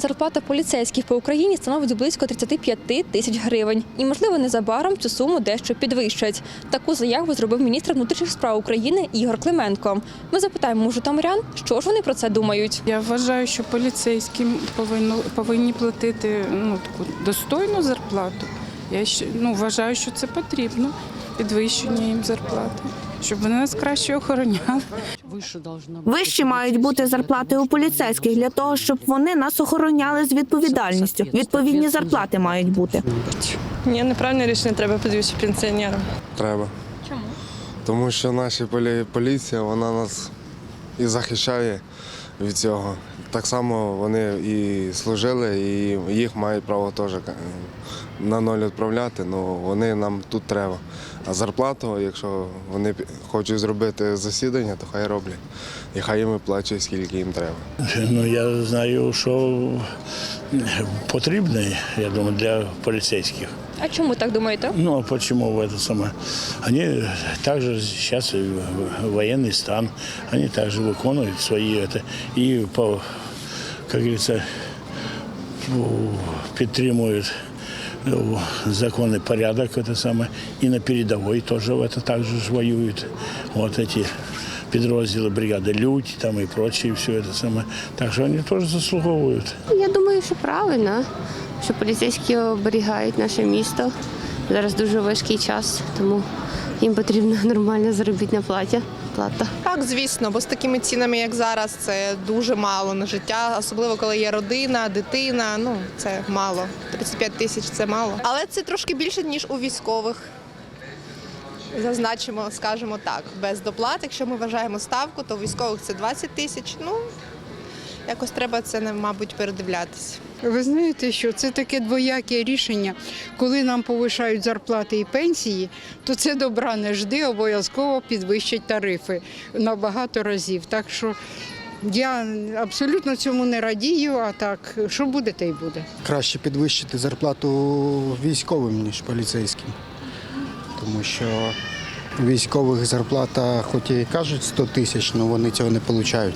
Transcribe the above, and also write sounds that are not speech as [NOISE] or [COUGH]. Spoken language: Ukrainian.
середня зарплата поліцейських по Україні становить близько 35 тисяч гривень. І, можливо, незабаром цю суму дещо підвищать. Таку заяву зробив міністр внутрішніх справ України Ігор Клименко. Ми запитаємо житомирян, що ж вони про це думають. Я вважаю, що поліцейським повинно, повинні платити ну, таку достойну зарплату. Я ну, вважаю, що це потрібно, підвищення їм зарплати, щоб вони нас краще охороняли. Вищі мають бути зарплати у поліцейських для того, щоб вони нас охороняли з відповідальністю. Відповідні зарплати мають бути. Ні, неправильне рішення треба підвищити пенсіонерам. Треба. Чому? Тому що наша полі- поліція вона нас і захищає від цього. Так само вони і служили, і їх мають право теж е, на ноль відправляти, але вони нам тут треба. А зарплату, якщо вони хочуть зробити засідання, то хай роблять. І хай їм виплачують, скільки їм треба. Ну, я знаю, що потрібно, я думаю, для полицейских. А чому так думаєте? Ну, а почему это самое? Они также сейчас военный стан, они также выполняют свои это и по, как говорится, у- підтримують ну, законный порядок, это самое, и на передовой тоже в это также ж воюют. Вот эти підрозділи бригади Людь там и прочее, все это самое. Так что они тоже заслуговують. Я думаю, що правильно, Що поліцейські оберігають наше місто. Зараз дуже важкий час, тому їм потрібна [LAUGHS] нормальна заробітна платя. плата. Так, звісно, бо з такими цінами, як зараз, це дуже мало на життя, особливо коли є родина, дитина. Ну це мало. 35 тисяч це мало. Але це трошки більше ніж у військових. Зазначимо, скажімо так, без доплат. Якщо ми вважаємо ставку, то у військових це 20 тисяч. Ну якось треба це, мабуть, передивлятися. Ви знаєте, що це таке двояке рішення. Коли нам повишають зарплати і пенсії, то це добра не жди, обов'язково підвищать тарифи на багато разів. Так що я абсолютно цьому не радію, а так, що буде, те й буде. краще підвищити зарплату військовим, ніж поліцейським. Тому що військових зарплата, хоч і кажуть 100 тисяч, але вони цього не отримують.